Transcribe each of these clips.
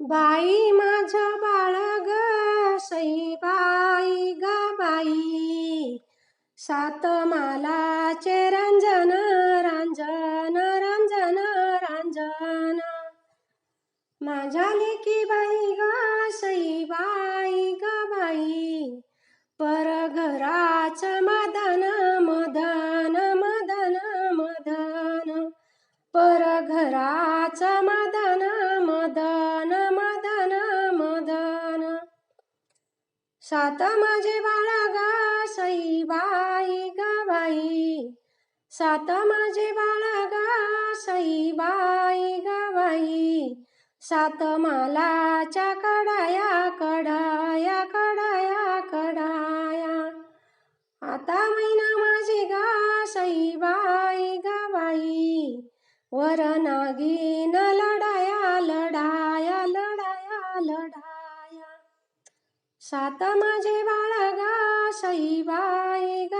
बाई माझं बाळ ग सईबाई ग बाई. सात मालाचे रंजन रांजन रंजन रांजन माझ्या लेकी बाई ग सईबाई सात माझे बाळा गा सईबाई ग बाई. सात माझे बाळा गा सईबाई गा बाई. सात मालाच्या कडाया कडाया कडाया कडाया आता मैना माझी गा सईबाई गा बाई. वर नागिनला सात माझे बाळगा ग सईबाई ग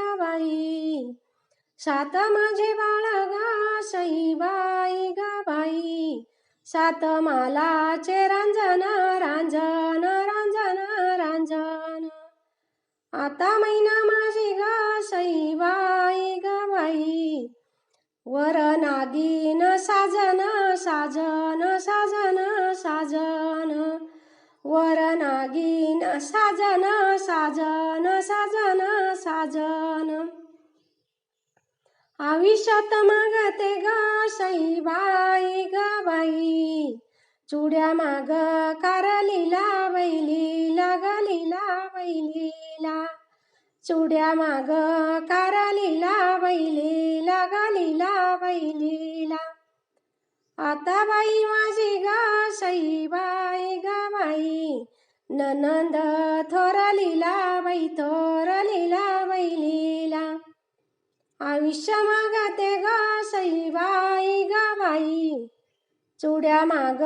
सात माझे बाळगा ग सईबाई ग सात मालाचे रांजन रांजन रांजन रांजन आता मैना माझी ग सईबाई ग वर नागिन साजन साजन साजन साजन. वर नागिन साजन साजन साजन साजन. आयुष्यात मागते ग सईबाई ग बाई. चुड्या माग कारलीला बैलीला गलीला बैलीला. चुड्या माग कारलीला बैलीला गलीला बैलीला. आता बाई ननंद थोरलीला बाई थोरलीला लिला. आयुष्य मागते ग सईबाई ग बाई. चुड्या माग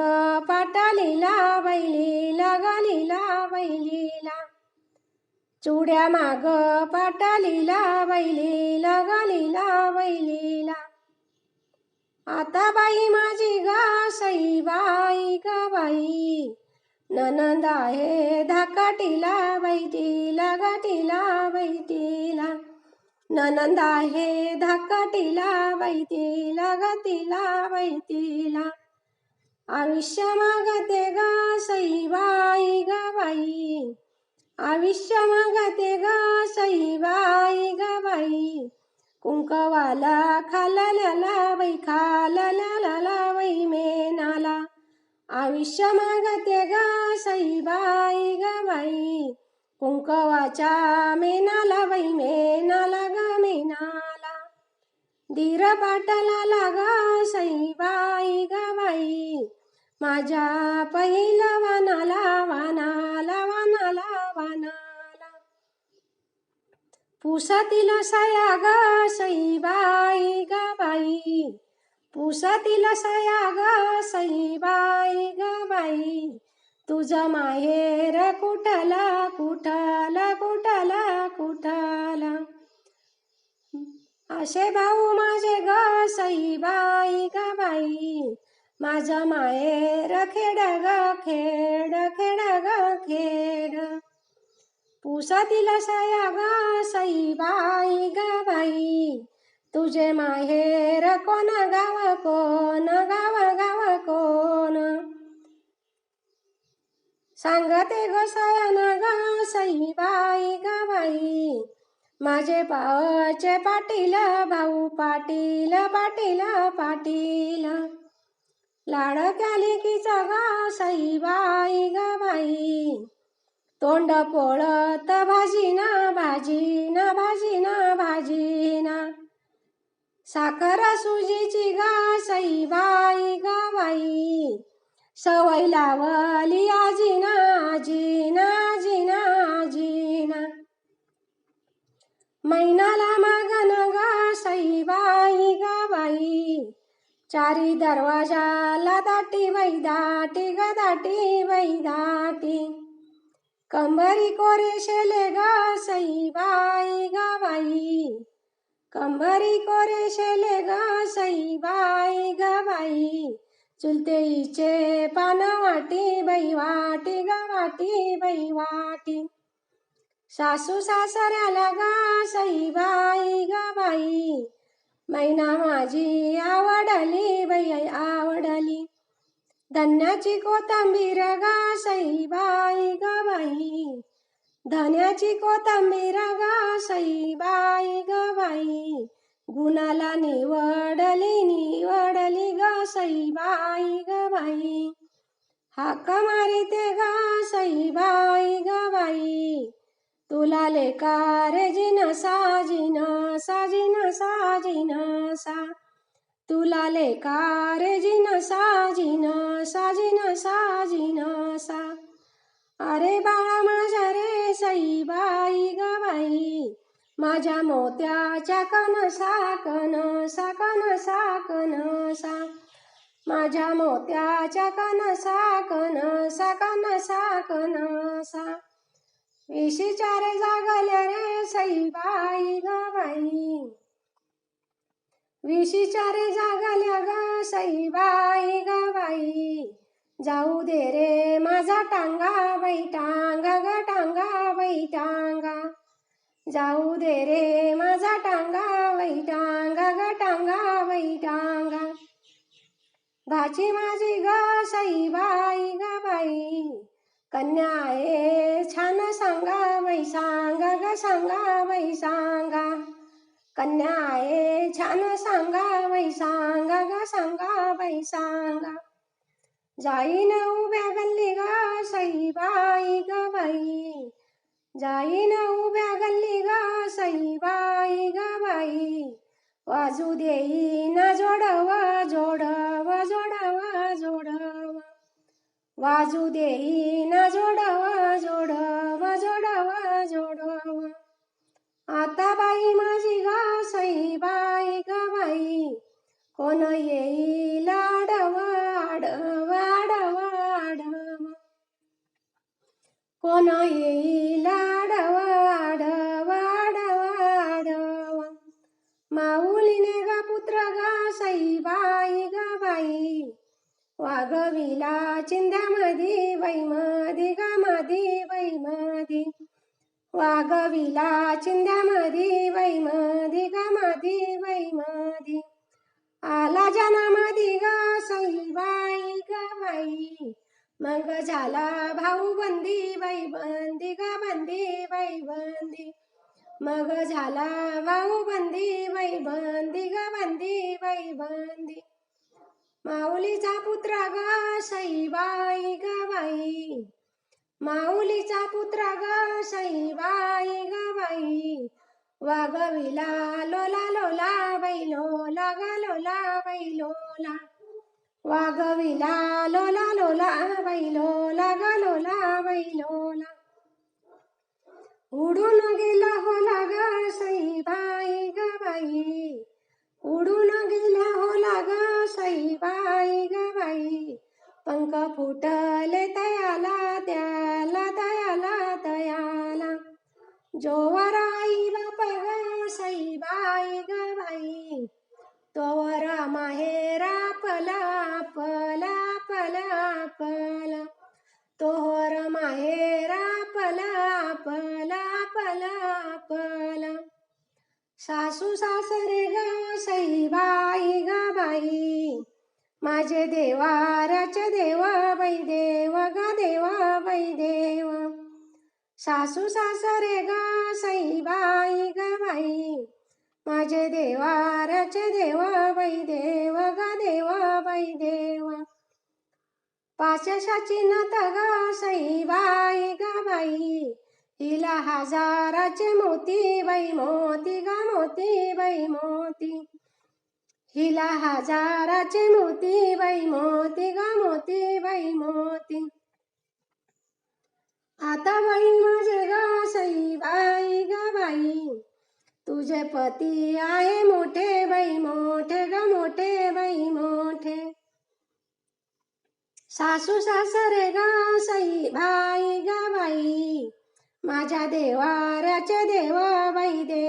पाटालीला बैलीला गलीला बैलीला चुड्या माग पाटालीला बैलीला गलीला बैलीला आता बाई माझी ग सईबाई ग बाई. ननंद आहे धाकाटीला वैतीला गाठीला वैतीला. ननंद आहे धाकाटीला वैतीला गतीला वैतीला. आयुष्य मागते ग सईबाई ग बाई. आयुष्य मागते ग सईबाई ग बाई. कुंकवाला खालाल्याला बाई खालाल्याला बाई मेनाला. आयुष्य मागते ग साईबाई ग बाई. कुंकवाच्या मेनाला बाई मेनाला ग मेनाला. धीर पाटला लाग सईबाई ग बाई. माझ्या पहिला वानाला वानाला वानाला वानाला. पुसातील साया ग सईबाई ग बाई. पुसातील साया ग सईबाई ग बाई. तुझं माहेर कुठला कुठला कुठला कुठला? असे भाऊ माझे ग सईबाई ग बाई. माझं माहेर खेड ग खेड खेड ग खेड. पुसातील साया ग सईबाई ग बाई. तुझे माहेर कोण गाव कोण? गाव गाव कोण? सांगते ग सयान ग सईबाई ग बाई माझे पावचे पाटील भाऊ पाटील पाटील पाटील. लाडक्या लेकीचा ग सईबाई ग बाई तोंड पोळत भाजीना भाजीना भाजीना भाजीना. साखर सुजीची ग सईबाई ग बाई सवय लावली आजीना जीना जीना जीना मैनाला मागन ग सईबाई ग बाई चारी दरवाजाला दाटी बाई दाटी ग दाटी बाई दाटी. कंबरी कोरे शेले ग सईबाई ग बाई कंबरी कोरे शेले ग सईबाई ग चुलतेचे चुलतेईचे पान वाटी बाई वाटी ग वाटी बाई वाटी. सासू सासऱ्याला गा सई बाई ग मैना माझी आवडली बाई आवडली. धन्याची कोथंबीर गा सई बाई धन्याची कोथंबीर गा गुणाला निवडली निवडली ग सईबाई ग बाई. हाक मारिते ग सईबाई ग बाई. तुला लेकार जिन साजिन साजिन साजिन सा तुला लेकार जिन साजिन साजिन साजिन सा. अरे बाळा माझ्या रे सईबाई ग बाई. माझ्या मोत्याच्या कन साकन साकन साकन सा. माझ्या मोत्याच्या कन साकन साकन साकन सा. जागल्या रे सईबाई ग बाई. विशीचारे जागल्या ग सईबाई ग बाई. जाऊ दे रे माझा टांगा बाई टांगा ग टांगा बाई टांगा. जाऊ दे रे माझा टांगा वही टांगा ग टांगा वही टांगा भाची माझी ग सई बाई ग बाई. कन्या आहे छान सांगा वही सांगा ग सांगा वही सांगा. कन्या आहे छान सांगा वही सांगा ग सांगा वही सांगा. जाईन उभ्या गल्ली ग सई बाई ग बाई. जाईन उभ्या गल्ली ग सई बाई ग बाई. वाजू देईन जोडव जोडव जोडव जोडव. वाजू देईन जोडव जोडव जोडव जोडव. आता बाई माझी ग सई बाई ग बाई. कोण येईल आडव आडव आडव आडव. कोण येईल वागविला चिंध्यामधी वैमधी गमधी वैमधी. आला जनामधी ग सईबाई ग बाई. मग झाला भाऊ बंदी बाई बंदी ग बंदी बाई बंदी मग झाला भाऊ बंदी बाई बंदी ग बंदी बाई बंदी माऊलीचा पुत्र ग सईबाई ग बाई. माऊलीचा पुत्र ग सईबाई ग बाई. वागविला लोला लोला बैलोला ग लोला बैलोला लोला. वागविला लोला लोला बैलोला लोला ग लोला बैलोला उडून गेला होला ग सईबाई ग बाई. उडून गेला होला ग सईबाई ग बाई. पंख फुटले तयाला त्याला तयाला तयाला जोवर आई बाप ग सई बाई ग बाई तोवर माहेरा पला पला पला पला. तोहर माहेरा पला पला पला पला. सासू सासरे ग सई बाई ग बाई माझे देवाराचे देवा बाई देव ग देवा बाई देव सासू सासरे ग साईबाई ग बाई. माझे देवाराचे देवा बाई देव ग देवा बाई देव पाचशाची नत ग साईबाई ग बाई. हिला हजाराचे मोती बाई मोती ग मोती बाई मोती. हिला हजाराचे मोती बाई मोती ग मोती बाई मोती. आता बाई माझे ग सई बाई ग बाई. तुझे पती आहे मोठे बाई मोठे ग मोठे बाई मोठे. सासू सासरे ग सई बाई ग बाई. माझ्या देवाराचे देवा बाई देवा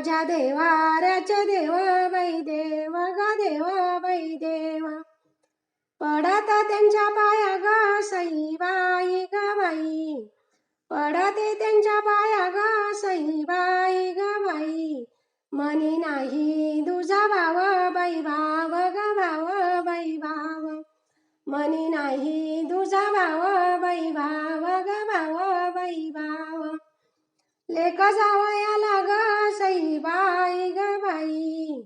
माझ्या देव बाई देव देव बाई देवा ग देवा बाई देवा पडत त्यांच्या पाया ग सईबाई ग बाई. पडते त्यांच्या पाया ग सईबाई ग बाई. मनी नाही दुजा भाव बाई भाव ग भाव बाई भाव. मनी नाही दुजा भाव बाई भाव ग भाव बाई भाव. लेक जावयाला ग सईबाई ग बाई.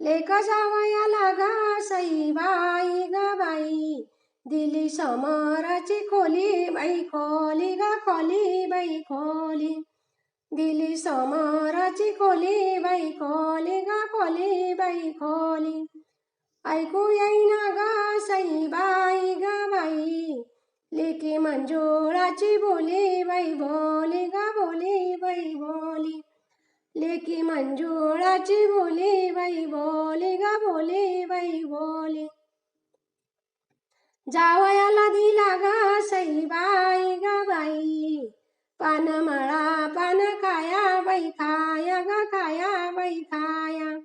लेक जावयाला ग सईबाई ग बाई. दिली समोराची खोली बाई खोली ग खोली बाई खोली. दिली समोराची खोली बाई खोली ग खोली बाई खोली. ऐकू येईना ग सईबाई ग बाई. लेकी मंजुळाची बोली बाई बोली ग बोली बाई बोली. लेकी मंजुळाची बोली बाई बोली ग बोली बाई बोली. जावयाला दिला सई बाय ग बाई. पान मळा पान खाया बाई खाया गा खाया बाई खाया.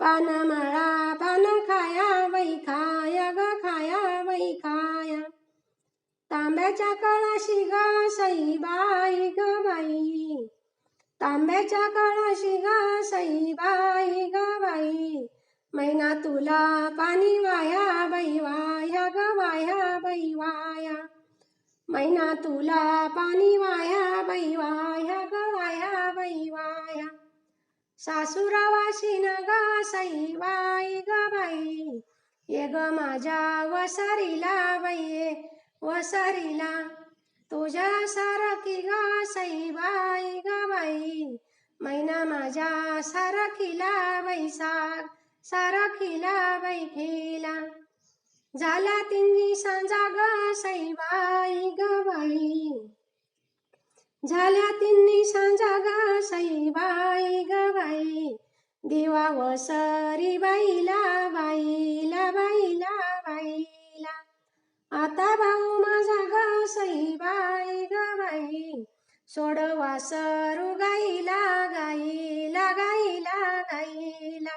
पान मळा पान खाया बाई खाया गा खाया बाई खाया तांब्याच्या कळाशी ग सईबाई ग बाई. तांब्याच्या कळाशी ग सईबाई ग बाई. मैना तुला पाणी वाया बाई वाया ग वाया बाई वाया. मैना तुला पाणी वाया बाई वाया ग वाया बाई वाया. सासुरावाशी न ग सईबाई ग बाई. ये ग माझ्या वसारीला बाई वसारीला तुझ्या सारखी गा सईबाई ग बाई मैना माझ्या सारखीला बाई सारखीला बाई केला झाला तिंगी सांजा ग सईबाई ग बाई. झाल्या तिन्ही सांजा ग सईबाई ग बाई. दिवा वसरी बाईला बाईला बाईला. आता भाऊ माझा ग सईबाई ग बाई. सोडवा सरू गाईला गाईला गाईला गाईला.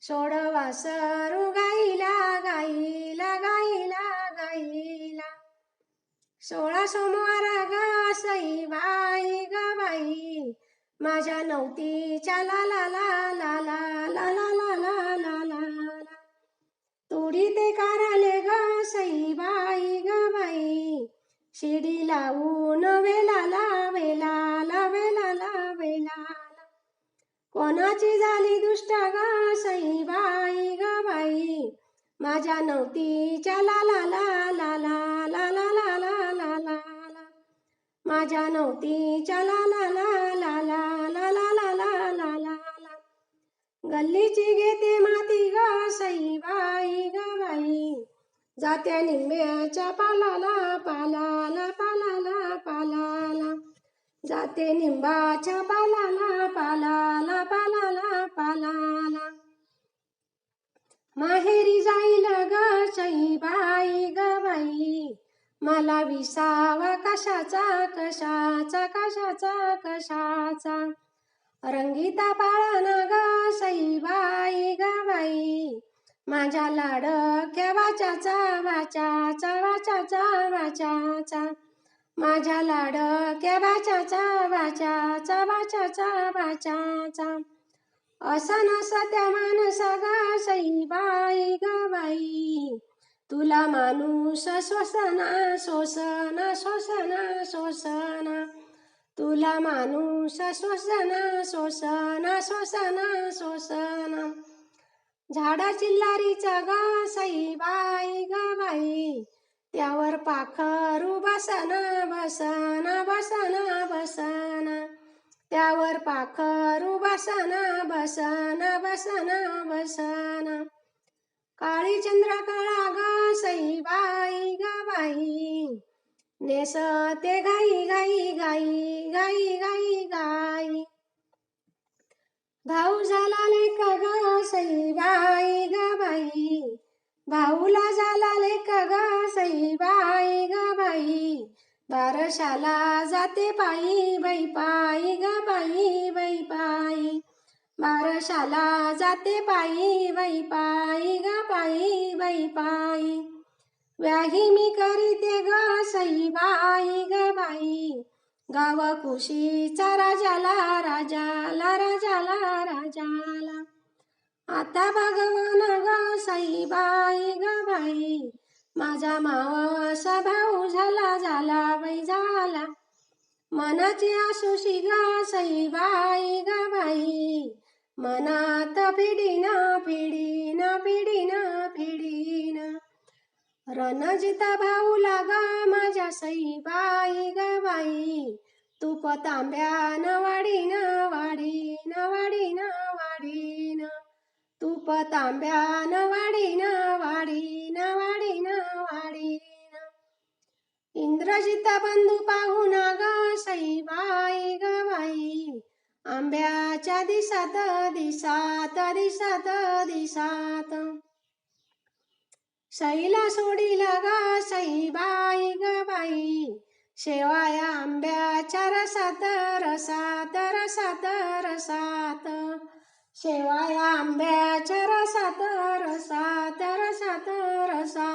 सोडवा सरू गाईला गाईला गाईला गाईला. सोळा सोमवार ग सईबाई ग बाई. माझ्या नवतीच्या लाला उडी ते काराले ग सईबाई ग बाई. शिडी लावून वेला लावेला लावेला लावेला कोणाची झाली दुष्ट ग सईबाई ग बाई? माझ्या नवतीच्या लाला लाला लाला लाला लाला लाला. माझ्या नवतीच्या लाला लाला लाला लाला ला गल्लीची घेते माती ग सईबाई. जात्या निंब्याच्या पालाला पालाला पालाला पालाला. जाते निंबाच्या पालाला पालाला पालाला पालाला. माहेरी जाईल ग बाई ग बाई. मला विसावा कशाचा कशाचा कशाचा कशाचा. रंगीता पाळणा ग बाई ग बाई. माझ्या लाडक्या वाचाचा वाचाचा वाचाचा वाचाचा माझ्या लाडक्या वाचाचा वाचाचा वाचाचा वाचाचा असं नसं त्या माणसा ग सईबाई ग बाई. तुला माणूस श्वसना शोषणा शोषणा शोषणा तुला माणूस श्वसना शोषणा शोषणा शोषणा झाडा चिल्लारीचा ग सईबाई ग बाई. त्यावर पाखरू बसना बसना बसना बसना. त्यावर पाखरू बसना बसना बसना बसना. काळी चंद्र कळा ग ग बाई. नेस ते गाई गाई गाई गाई गाई गाई भाऊ झाला लेक ग सईबाई ग बाई. भाऊला झाला लेक ग सईबाई ग बाई. बारशाला जाते पायी बाई पायी ग बाई बाई पायी. बारशाला जाते पायी बाई पायी ग पायी बाई पायी. व्याही मी करीते ग सई बाई ग बाई. गाव कुशीचा राजाला राजाला राजाला राजाला. आता भगवान ग साईबाई ग बाई माझा मावासा भाऊ झाला झाला बाई झाला. मनाची आसुशी ग साईबाई ग बाई मनात पिढी ना पिढी ना रणजिता भाऊ लागा माझ्या सई बाई ग बाई. तूप तांब्यान वाढीन वाढीन वाढीन वाढीन. तूप तांब्यान वाढीन वाढीन वाढीन वाढीन. इंद्रजिता बंधू पाहून ग सई बाई ग बाई. आंब्याच्या दिसात दिसात दिसात दिसात. सईला सोडीला ग सई बाई ग बाई. शेवाया आंब्याच्या रसात रसात रसात रसात. शेवाया आंब्याच्या रसात रसात रसात रसात.